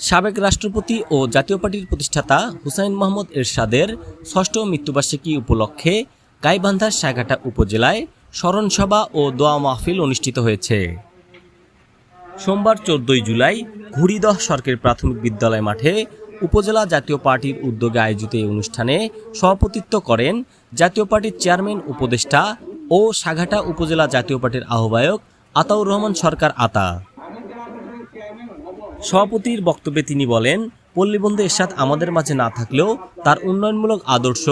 সাবেক রাষ্ট্রপতি ও জাতীয় পার্টির প্রতিষ্ঠাতা হুসাইন মোহাম্মদ এরশাদের ষষ্ঠ মৃত্যুবার্ষিকী উপলক্ষে গাইবান্ধার সাগাটা উপজেলায় স্মরণসভা ও দোয়া মাহফিল অনুষ্ঠিত হয়েছে। সোমবার চোদ্দই জুলাই ঘুড়িদহ সরকারি প্রাথমিক বিদ্যালয় মাঠে উপজেলা জাতীয় পার্টির উদ্যোগে আয়োজিত এই অনুষ্ঠানে সভাপতিত্ব করেন জাতীয় পার্টির চেয়ারম্যান উপদেষ্টা ও সাঘাটা উপজেলা জাতীয় পার্টির আহ্বায়ক আতাউর রহমান সরকার আতা। সভাপতির বক্তব্যে তিনি বলেন পল্লীবন্ধু এরশাদ আমাদের মাঝে না থাকলেও তার উন্নয়নমূলক আদর্শ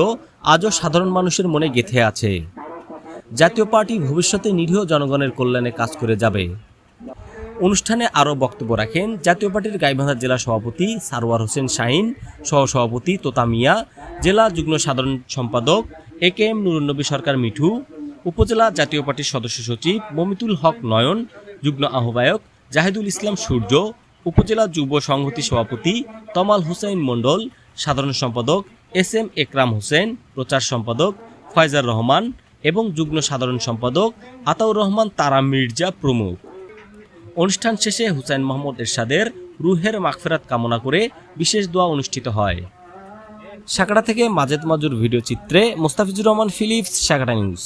আজও সাধারণ মানুষের মনে গেঁথে আছে। জাতীয় পার্টি ভবিষ্যতে নিরীহ জনগণের কল্যাণে কাজ করে যাবে। অনুষ্ঠানে আরও বক্তব্য রাখেন, জাতীয় পার্টির গাইবান্ধা জেলা সভাপতি সারোয়ার হোসেন শাহিন, সহসভাপতি তোতা মিয়া, জেলা যুগ্ম সাধারণ সম্পাদক A K M Nurunnabi Sarkar Mithu উপজেলা জাতীয় পার্টির সদস্য সচিব মমিতুল হক নয়ন, যুগ্ম আহ্বায়ক জাহিদুল ইসলাম সূর্য, উপজেলা যুব সংহতি সভাপতি তমাল হুসাইন মণ্ডল, সাধারণ সম্পাদক এস এম একরাম হোসেন, প্রচার সম্পাদক ফয়জার রহমান এবং যুগ্ম সাধারণ সম্পাদক আতাউর রহমান তারা মির্জা প্রমুখ। অনুষ্ঠান শেষে হুসাইন মোহাম্মদ এরশাদের রুহের মাগফেরাত কামনা করে বিশেষ দোয়া অনুষ্ঠিত হয়। সাকাটা থেকে মাজেদ মাজুর ভিডিও চিত্রে Mostafizur Rahman Philips, Sakata news.